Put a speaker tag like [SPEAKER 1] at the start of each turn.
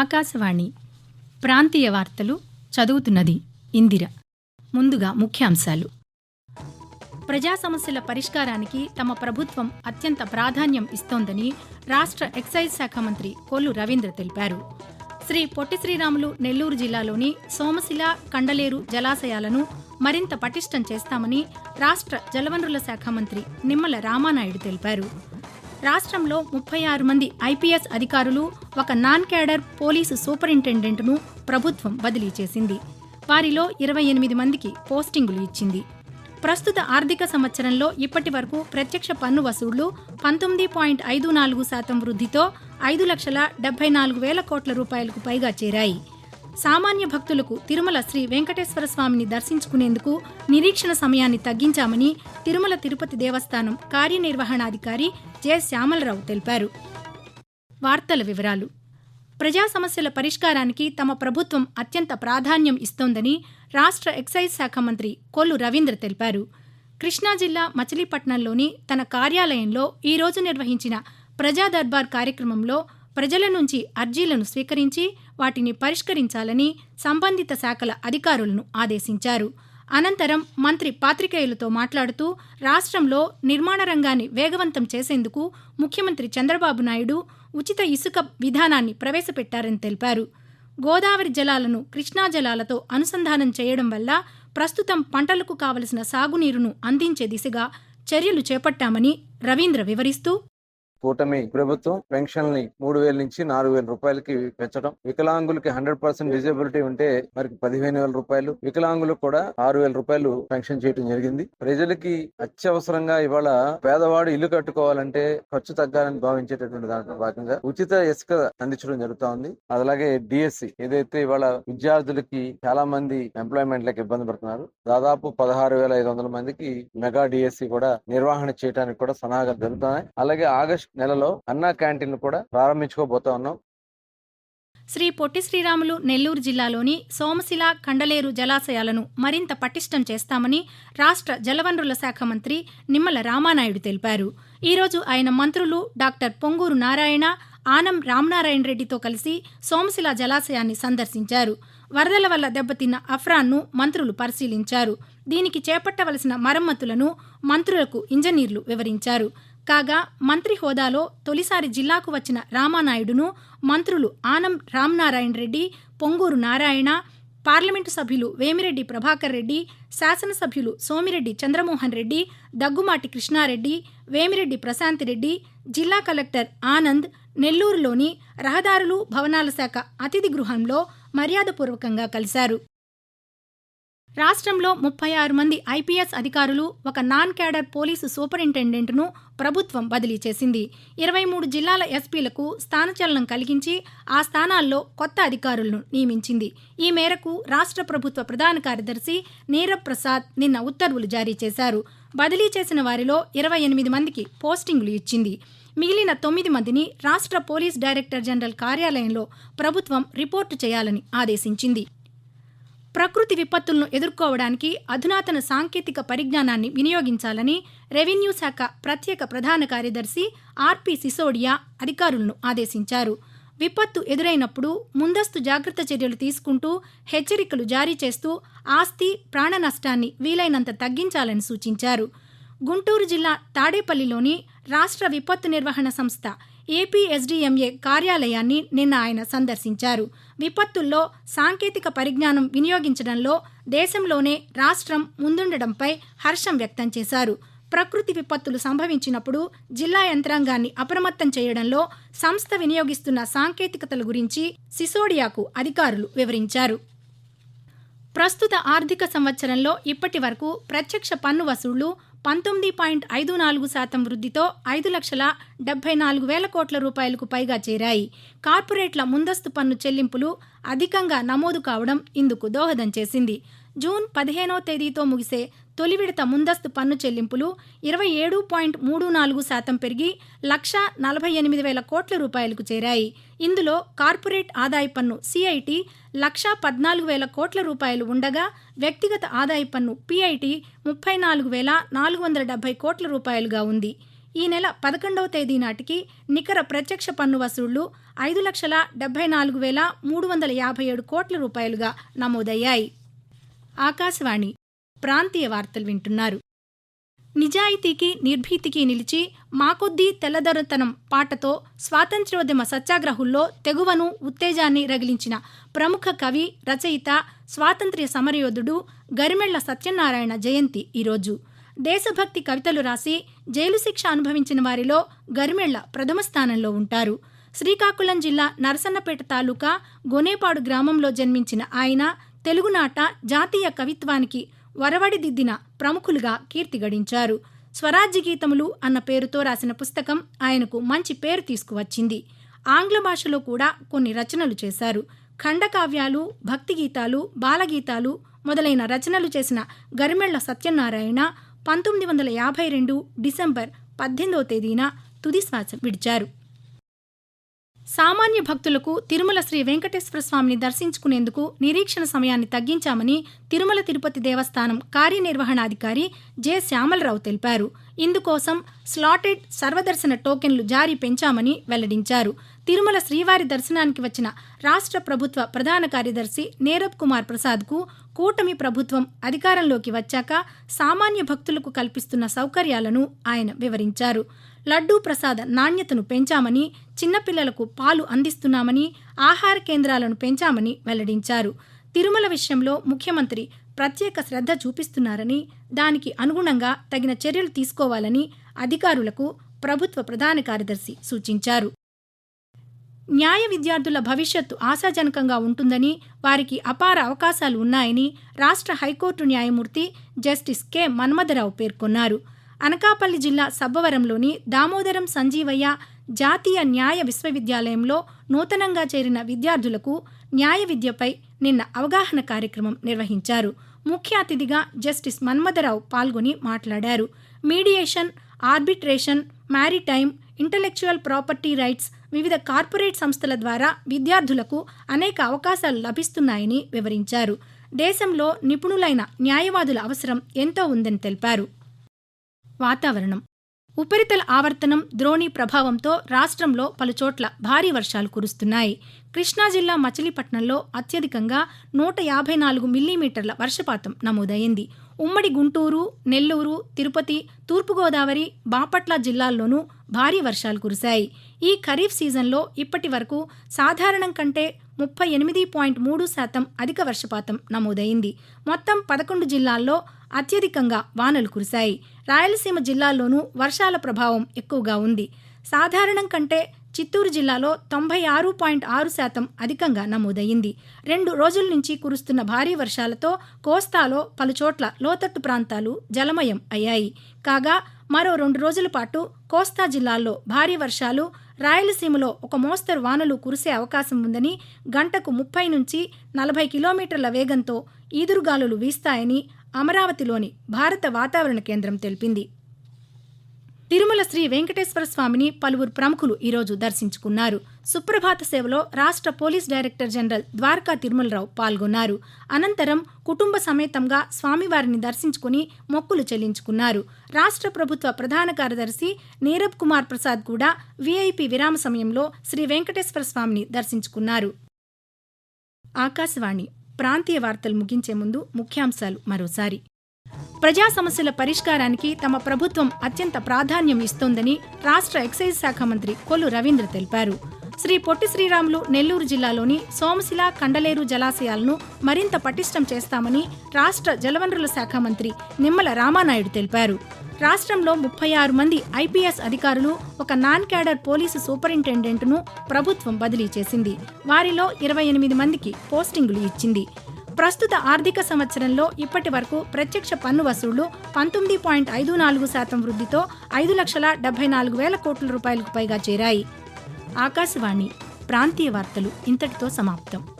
[SPEAKER 1] ఆకాశవాణి ప్రాంతీయ వార్తలు చదువుతున్నది ఇందిర ముందుగా ముఖ్యాంశాలు ప్రజా సమస్యల పరిష్కారానికి తమ ప్రభుత్వం అత్యంత ప్రాధాన్యం ఇస్తోందని రాష్ట్ర ఎక్సైజ్ శాఖ మంత్రి కొల్లు రవీంద్ర తెలిపారు శ్రీ పొట్టి శ్రీరాములు నెల్లూరు జిల్లాలోని సోమశిల కండలేరు జలాశయాలను మరింత పటిష్టం చేస్తామని రాష్ట్ర జలవనరుల శాఖ మంత్రి నిమ్మల రామానాయుడు తెలిపారు రాష్ట్రంలో ముప్పై ఆరు మంది ఐపీఎస్ అధికారులు ఒక నాన్ క్యాడర్ పోలీసు సూపరింటెండెంట్ను ప్రభుత్వం బదిలీ చేసింది వారిలో ఇరవై ఎనిమిది మందికి పోస్టింగులు ఇచ్చింది ప్రస్తుత ఆర్థిక సంవత్సరంలో ఇప్పటి వరకు ప్రత్యక్ష పన్ను వసూళ్లు పంతొమ్మిది పాయింట్ ఐదు నాలుగు శాతం వృద్ధితో ఐదు లక్షల డెబ్బై నాలుగు వేల కోట్ల రూపాయలకు పైగా చేరాయి సామాన్య భక్తులకు తిరుమల శ్రీ వెంకటేశ్వర స్వామిని దర్శించుకునేందుకు నిరీక్షణ సమయాన్ని తగ్గించామని తిరుమల తిరుపతి దేవస్థానం కార్యనిర్వహణాధికారి జె శ్యామలరావు తెలిపారు వార్తల వివరాలు ప్రజా సమస్యల పరిష్కారానికి తమ ప్రభుత్వం అత్యంత ప్రాధాన్యం ఇస్తోందని రాష్ట్ర ఎక్సైజ్ శాఖ మంత్రి కొల్లు రవీంద్ర తెలిపారు కృష్ణా జిల్లా మచిలీపట్నంలోని తన కార్యాలయంలో ఈరోజు నిర్వహించిన ప్రజాదర్బార్ కార్యక్రమంలో ప్రజల నుంచి అర్జీలను స్వీకరించి వాటిని పరిష్కరించాలని సంబంధిత శాఖల అధికారులను ఆదేశించారు అనంతరం మంత్రి పాతికేయులతో మాట్లాడుతూ రాష్ట్రంలో నిర్మాణ రంగాన్ని వేగవంతం చేసేందుకు ముఖ్యమంత్రి చంద్రబాబు నాయుడు ఉచిత ఇసుక విధానాన్ని ప్రవేశపెట్టారని తెలిపారు గోదావరి జలాలను కృష్ణా జలాలతో అనుసంధానం చేయడం వల్ల ప్రస్తుతం పంటలకు కావలసిన సాగునీరును అందించే దిశగా చర్యలు చేపట్టామని రవీంద్ర
[SPEAKER 2] వివరిస్తూ కూటమి ప్రభుత్వం పెన్షన్ ని మూడు వేల నుంచి నాలుగు వేల రూపాయలకి పెంచడం వికలాంగులకి హండ్రెడ్ పర్సెంట్ డిజేబిలిటీ ఉంటే మరి పదిహేను వేల రూపాయలు వికలాంగులకు కూడా ఆరు వేల రూపాయలు పెన్షన్ చేయడం జరిగింది ప్రజలకి అత్యవసరంగా ఇవాళ పేదవాడు ఇల్లు కట్టుకోవాలంటే ఖర్చు తగ్గాలని భావించేటటువంటి దాంట్లో భాగంగా ఉచిత ఇసుక అందించడం జరుగుతా ఉంది అలాగే డిఎస్సి ఏదైతే ఇవాళ విద్యార్థులకి చాలా మంది ఎంప్లాయ్మెంట్ లకి ఇబ్బంది పడుతున్నారు దాదాపు పదహారు వేల ఐదు వందల మందికి మెగా డిఎస్సి కూడా నిర్వహణ చేయడానికి కూడా సన్నాహాలు జరుగుతున్నాయి అలాగే ఆగస్టు నెలలో అన్నా క్యాంటీన్ కూడా
[SPEAKER 1] ప్రారంభించుకోబోతా ఉన్నాం శ్రీ పొట్టి శ్రీరాములు నెల్లూరు జిల్లాలోని సోమశిల కండలేరు జలాశయాలను మరింత పటిష్టం చేస్తామని రాష్ట్ర జలవనరుల శాఖ మంత్రి నిమ్మల రామానాయుడు తెలిపారు ఈరోజు ఆయన మంత్రులు డాక్టర్ పొంగూరు నారాయణ ఆనం రామనారాయణ రెడ్డితో కలిసి సోమశిల జలాశయాన్ని సందర్శించారు వరదల వల్ల దెబ్బతిన్న అఫ్రాన్ను మంత్రులు పరిశీలించారు దీనికి చేపట్టవలసిన మరమ్మతులను మంత్రులకు ఇంజనీర్లు వివరించారు కాగా మంత్రి హోదాలో తొలిసారి జిల్లాకు వచ్చిన రామానాయుడును మంత్రులు ఆనం రామనారాయణ రెడ్డి పొంగూరు నారాయణ పార్లమెంటు సభ్యులు వేమిరెడ్డి ప్రభాకర్ రెడ్డి శాసనసభ్యులు సోమిరెడ్డి చంద్రమోహన్ రెడ్డి దగ్గుమాటి కృష్ణారెడ్డి వేమిరెడ్డి ప్రశాంత్ రెడ్డి జిల్లా కలెక్టర్ ఆనంద్ నెల్లూరులోని రహదారులు భవనాల శాఖ అతిథి గృహంలో మర్యాదపూర్వకంగా కలిశారు రాష్ట్రంలో ముప్పై ఆరు మంది ఐపీఎస్ అధికారులు ఒక నాన్ క్యాడర్ పోలీసు సూపరింటెండెంట్ను ప్రభుత్వం బదిలీ చేసింది ఇరవై మూడు జిల్లాల ఎస్పీలకు స్థానచలనం కలిగించి ఆ స్థానాల్లో కొత్త అధికారులను నియమించింది ఈ మేరకు రాష్ట్ర ప్రభుత్వ ప్రధాన కార్యదర్శి నీరబ్ ప్రసాద్ నిన్న ఉత్తర్వులు జారీ చేశారు బదిలీ చేసిన వారిలో ఇరవై ఎనిమిది మందికి పోస్టింగులు ఇచ్చింది మిగిలిన తొమ్మిది మందిని రాష్ట్ర పోలీస్ డైరెక్టర్ జనరల్ కార్యాలయంలో ప్రభుత్వం రిపోర్టు చేయాలని ఆదేశించింది ప్రకృతి విపత్తులను ఎదుర్కోవడానికి అధునాతన సాంకేతిక పరిజ్ఞానాన్ని వినియోగించాలని రెవెన్యూ శాఖ ప్రత్యేక ప్రధాన కార్యదర్శి ఆర్పి సిసోడియా అధికారులను ఆదేశించారు విపత్తు ఎదురైనప్పుడు ముందస్తు జాగ్రత్త చర్యలు తీసుకుంటూ హెచ్చరికలు జారీ చేస్తూ ఆస్తి ప్రాణ నష్టాన్ని వీలైనంత తగ్గించాలని సూచించారు గుంటూరు జిల్లా తాడేపల్లిలోని రాష్ట్ర విపత్తు నిర్వహణ సంస్థ ఏపీఎస్డీఎంఏ కార్యాలయాన్ని నిన్న ఆయన సందర్శించారు విపత్తుల్లో సాంకేతిక పరిజ్ఞానం వినియోగించడంలో దేశంలోనే రాష్ట్రం ముందుండడంపై హర్షం వ్యక్తం చేశారు ప్రకృతి విపత్తులు సంభవించినప్పుడు జిల్లా యంత్రాంగాన్ని అప్రమత్తం చేయడంలో సంస్థ వినియోగిస్తున్న సాంకేతికతల గురించి సిసోడియాకు అధికారులు వివరించారు ప్రస్తుత ఆర్థిక సంవత్సరంలో ఇప్పటి వరకు ప్రత్యక్ష పన్ను వసూళ్లు పంతొమ్మిది పాయింట్ ఐదు నాలుగు శాతం వృద్ధితో ఐదు లక్షల డెబ్బై నాలుగు వేల కోట్ల రూపాయలకు పైగా చేరాయి కార్పొరేట్ల ముందస్తు పన్ను చెల్లింపులు అధికంగా నమోదు కావడం ఇందుకు దోహదం చేసింది జూన్ పదిహేనో తేదీతో ముగిసే తొలి విడత ముందస్తు పన్ను చెల్లింపులు ఇరవై ఏడు పాయింట్ మూడు నాలుగు శాతం పెరిగి లక్ష నలభై ఎనిమిది వేల కోట్ల రూపాయలకు చేరాయి ఇందులో కార్పొరేట్ ఆదాయ పన్ను సిఐటి లక్ష పద్నాలుగు వేల కోట్ల రూపాయలు ఉండగా వ్యక్తిగత ఆదాయ పన్ను పిఐటి ముప్పై నాలుగు వేల నాలుగు వందల డెబ్బై కోట్ల రూపాయలుగా ఉంది ఈ నెల పదకొండవ తేదీ నాటికి నికర ప్రత్యక్ష పన్ను వసూళ్లు ఐదు లక్షల డెబ్బై నాలుగు వేల మూడు వందల యాభై ఏడు కోట్ల రూపాయలుగా నమోదయ్యాయి ఆకాశవాణి ప్రాంతీయ వార్తలు వింటున్నారు నిజాయితీకి నిర్భీతికి నిలిచి మాకొద్దీ తెల్లదొరతనం పాటతో స్వాతంత్ర్యోద్యమ సత్యాగ్రహుల్లో తెగువను ఉత్తేజాన్ని రగిలించిన ప్రముఖ కవి రచయిత స్వాతంత్ర్య సమరయోధుడు గరిమెళ్ల సత్యనారాయణ జయంతి ఈరోజు దేశభక్తి కవితలు రాసి జైలు శిక్ష అనుభవించిన వారిలో గరిమెళ్ల ప్రథమ స్థానంలో ఉంటారు శ్రీకాకుళం జిల్లా నరసన్నపేట తాలూకా గొనేపాడు గ్రామంలో జన్మించిన ఆయన తెలుగునాట జాతీయ కవిత్వానికి వరవడిదిద్దిన ప్రముఖులుగా కీర్తి గడించారు స్వరాజ్య గీతములు అన్న పేరుతో రాసిన పుస్తకం ఆయనకు మంచి పేరు తీసుకువచ్చింది ఆంగ్ల భాషలో కూడా కొన్ని రచనలు చేశారు ఖండకావ్యాలు భక్తి గీతాలు బాలగీతాలు మొదలైన రచనలు చేసిన గరిమెళ్ల సత్యనారాయణ పంతొమ్మిది వందల యాభై రెండు డిసెంబర్ పద్దెనిమిదవ తేదీన తుదిశ్వాస విడిచారు సామాన్య భక్తులకు తిరుమల శ్రీ వెంకటేశ్వర స్వామిని దర్శించుకునేందుకు నిరీక్షణ సమయాన్ని తగ్గించామని తిరుమల తిరుపతి దేవస్థానం కార్యనిర్వహణాధికారి జె శ్యామలరావు తెలిపారు ఇందుకోసం స్లాటెడ్ సర్వదర్శన టోకెన్లు జారీ పెంచామని వెల్లడించారు తిరుమల శ్రీవారి దర్శనానికి వచ్చిన రాష్ట్ర ప్రభుత్వ ప్రధాన కార్యదర్శి నీరబ్ కుమార్ ప్రసాద్కు కూటమి ప్రభుత్వం అధికారంలోకి వచ్చాక సామాన్య భక్తులకు కల్పిస్తున్న సౌకర్యాలను ఆయన వివరించారు లడ్డూ ప్రసాద నాణ్యతను పెంచామని చిన్నపిల్లలకు పాలు అందిస్తున్నామని ఆహార కేంద్రాలను పెంచామని వెల్లడించారు తిరుమల విషయంలో ముఖ్యమంత్రి ప్రత్యేక శ్రద్ధ చూపిస్తున్నారని దానికి అనుగుణంగా తగిన చర్యలు తీసుకోవాలని అధికారులకు ప్రభుత్వ ప్రధాన కార్యదర్శి సూచించారు న్యాయ విద్యార్థుల భవిష్యత్తు ఆశాజనకంగా ఉంటుందని వారికి అపార అవకాశాలు ఉన్నాయని రాష్ట్ర హైకోర్టు న్యాయమూర్తి జస్టిస్ కె మన్మధరావు పేర్కొన్నారు అనకాపల్లి జిల్లా సబ్బవరంలోని దామోదరం సంజీవయ్య జాతీయ న్యాయ విశ్వవిద్యాలయంలో నూతనంగా చేరిన విద్యార్థులకు న్యాయ విద్యపై నిన్న అవగాహన కార్యక్రమం నిర్వహించారు ముఖ్య అతిథిగా జస్టిస్ మన్మథరావు పాల్గొని మాట్లాడారు mediation arbitration maritime intellectual property rights వివిధ కార్పొరేట్ సంస్థల ద్వారా విద్యార్థులకు అనేక అవకాశాలు లభిస్తున్నాయని వివరించారు దేశంలో నిపుణులైన న్యాయవాదుల అవసరం ఎంతో ఉందని తెలిపారు వాతావరణం ఉపరితల ఆవర్తనం ద్రోణి ప్రభావంతో రాష్ట్రంలో పలుచోట్ల భారీ వర్షాలు కురుస్తున్నాయి కృష్ణా జిల్లా మచిలీపట్నంలో అత్యధికంగా నూట యాభై నాలుగు మిల్లీమీటర్ల వర్షపాతం నమోదైంది ఉమ్మడి గుంటూరు నెల్లూరు తిరుపతి తూర్పుగోదావరి బాపట్ల జిల్లాల్లోనూ భారీ వర్షాలు కురిశాయి ఈ ఖరీఫ్ సీజన్లో ఇప్పటి వరకు సాధారణం కంటే ముప్పై ఎనిమిది పాయింట్ మూడు శాతం అధిక వర్షపాతం నమోదైంది మొత్తం పదకొండు జిల్లాల్లో అత్యధికంగా వానలు కురిశాయి రాయలసీమ జిల్లాల్లోనూ వర్షాల ప్రభావం ఎక్కువగా ఉంది సాధారణం కంటే చిత్తూరు జిల్లాలో తొంభై ఆరు పాయింట్ ఆరు శాతం అధికంగా నమోదయ్యింది రెండు రోజుల నుంచి కురుస్తున్న భారీ వర్షాలతో కోస్తాలో పలుచోట్ల లోతట్టు ప్రాంతాలు జలమయం అయ్యాయి కాగా మరో రెండు రోజుల పాటు కోస్తా జిల్లాల్లో భారీ వర్షాలు రాయలసీమలో ఒక మోస్తరు వానలు కురిసే అవకాశం ఉందని గంటకు ముప్పై నుంచి నలభై కిలోమీటర్ల వేగంతో ఈదురుగాలులు వీస్తాయని అమరావతిలోని భారత వాతావరణ కేంద్రం తెలిపింది తిరుమల శ్రీ వెంకటేశ్వర స్వామిని పలువురు ప్రముఖులు ఈరోజు దర్శించుకున్నారు సుప్రభాత సేవలో రాష్ట్ర police director general Dwaraka Tirumalarao పాల్గొన్నారు అనంతరం కుటుంబ సమేతంగా స్వామివారిని దర్శించుకుని మొక్కులు చెల్లించుకున్నారు రాష్ట్ర ప్రభుత్వ ప్రధాన కార్యదర్శి నీరబ్ కుమార్ ప్రసాద్ కూడా వీఐపీ విరామ సమయంలో శ్రీ వెంకటేశ్వర స్వామిని దర్శించుకున్నారు ఆకాశవాణి ప్రాంతీయ వార్తలు ముగించే ముందు ముఖ్యాంశాలు మరోసారి ప్రజా సమస్యల పరిష్కారానికి తమ ప్రభుత్వం అత్యంత ప్రాధాన్యం ఇస్తోందని రాష్ట్ర ఎక్సైజ్ శాఖ మంత్రి కొల్లు రవీంద్ర తెలిపారు శ్రీ పొట్టి శ్రీరాములు నెల్లూరు జిల్లాలోని సోమశిల కండలేరు జలాశయాలను మరింత పటిష్టం చేస్తామని రాష్ట్ర జలవనరుల శాఖ మంత్రి నిమ్మల రామానాయుడు తెలిపారు రాష్ట్రంలో ముప్పై ఆరు మంది ఐపీఎస్ అధికారులు ఒక నాన్ క్యాడర్ పోలీసు సూపరింటెండెంట్ను ప్రభుత్వం బదిలీ చేసింది వారిలో ఇరవై ఎనిమిది మందికి పోస్టింగులు ఇచ్చింది ప్రస్తుత ఆర్థిక సంవత్సరంలో ఇప్పటి వరకు ప్రత్యక్ష పన్ను వసూళ్లు పంతొమ్మిది పాయింట్ ఐదు నాలుగు శాతం వృద్ధితో ఐదు లక్షల డెబ్బై నాలుగు వేల కోట్ల రూపాయలకు పైగా చేరాయి ఆకాశవాణి ప్రాంతీయ వార్తలు ఇంతటితో సమాప్తం